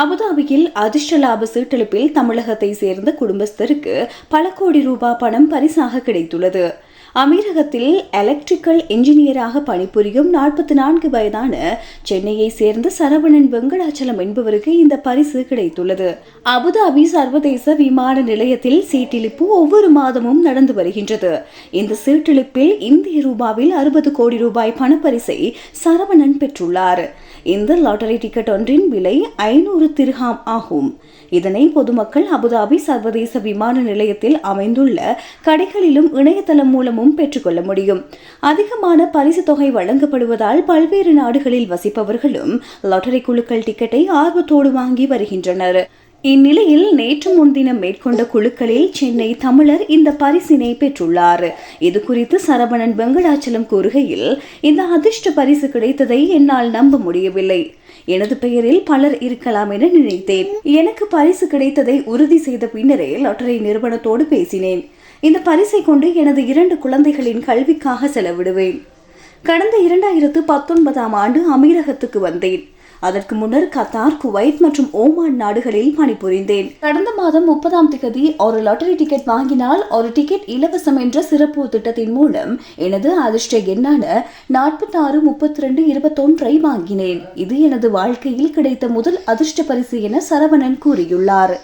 அபுதாபியில் அதிர்ஷ்ட லாப சீட்டெழுப்பில் தமிழகத்தை சேர்ந்த குடும்பஸ்தருக்கு பல கோடி ரூபாய் பணம் பரிசாக கிடைத்துள்ளது. அமீரகத்தில் எலக்ட்ரிக்கல் என்ஜினியராக பணிபுரியும் நாற்பத்தி நான்கு வயதான சென்னையை சேர்ந்த சரவணன் வெங்கடாச்சலம் என்பவருக்கு இந்த பரிசு கிடைத்துள்ளது. அபுதாபி சர்வதேச விமான நிலையத்தில் சீட்டிழிப்பு ஒவ்வொரு மாதமும் நடந்து வருகின்றது. இந்த சீட்டிழிப்பில் இந்திய ரூபாவில் அறுபது கோடி ரூபாய் பணப்பரிசை சரவணன் பெற்றுள்ளார். இந்த லாட்டரி டிக்கெட் ஒன்றின் விலை ஐநூறு திருஹாம் ஆகும். இதனை பொதுமக்கள் அபுதாபி சர்வதேச விமான நிலையத்தில் அமைந்துள்ள கடைகளிலும் இணையதளம் மூலமும் பெற்றுக்கொள்ள முடியும். அதிகமான பரிசு தொகை வழங்கப்படுவதால் பல்வேறு நாடுகளில் வசிப்பவர்களும் லாட்டரி குழுக்கள் டிக்கெட்டை ஆர்வத்தோடு வாங்கி வருகின்றனர். இந்நிலையில் நேற்று முன்தினம் மேற்கொண்ட குழுக்களில் சென்னை தமிழர் இந்த பரிசினை பெற்றுள்ளார். இது குறித்து சரவணன் வெங்கடாச்சலம் கூறுகையில் இந்த அதிர்ஷ்ட பரிசு கிடைத்ததை என்னால் நம்ப முடியவில்லை. எனது பெயரில் பலர் இருக்கலாம் என நினைத்தேன். எனக்கு பரிசு கிடைத்ததை உறுதி செய்த பின்னரே லாட்டரி நிறுவனத்தோடு பேசினேன். இந்த பரிசை கொண்டு எனது இரண்டு குழந்தைகளின் கல்விக்காக செலவிடுவேன். கடந்த இரண்டாயிரத்து பத்தொன்பதாம் ஆண்டு அமீரகத்துக்கு வந்தேன். அதற்கு முன்னர் கத்தார் குவைத் மற்றும் ஓமான் நாடுகளில் பணிபுரிந்தேன். கடந்த மாதம் முப்பதாம் தேதி ஒரு லாட்டரி டிக்கெட் வாங்கினால் ஒரு டிக்கெட் இலவசம் என்ற சிறப்பு திட்டத்தின் மூலம் எனது அதிர்ஷ்ட எண்ணான நாற்பத்தி ஆறு முப்பத்தி ரெண்டு இருபத்தொன்றை வாங்கினேன். இது எனது வாழ்க்கையில் கிடைத்த முதல் அதிர்ஷ்ட பரிசு என சரவணன் கூறியுள்ளார்.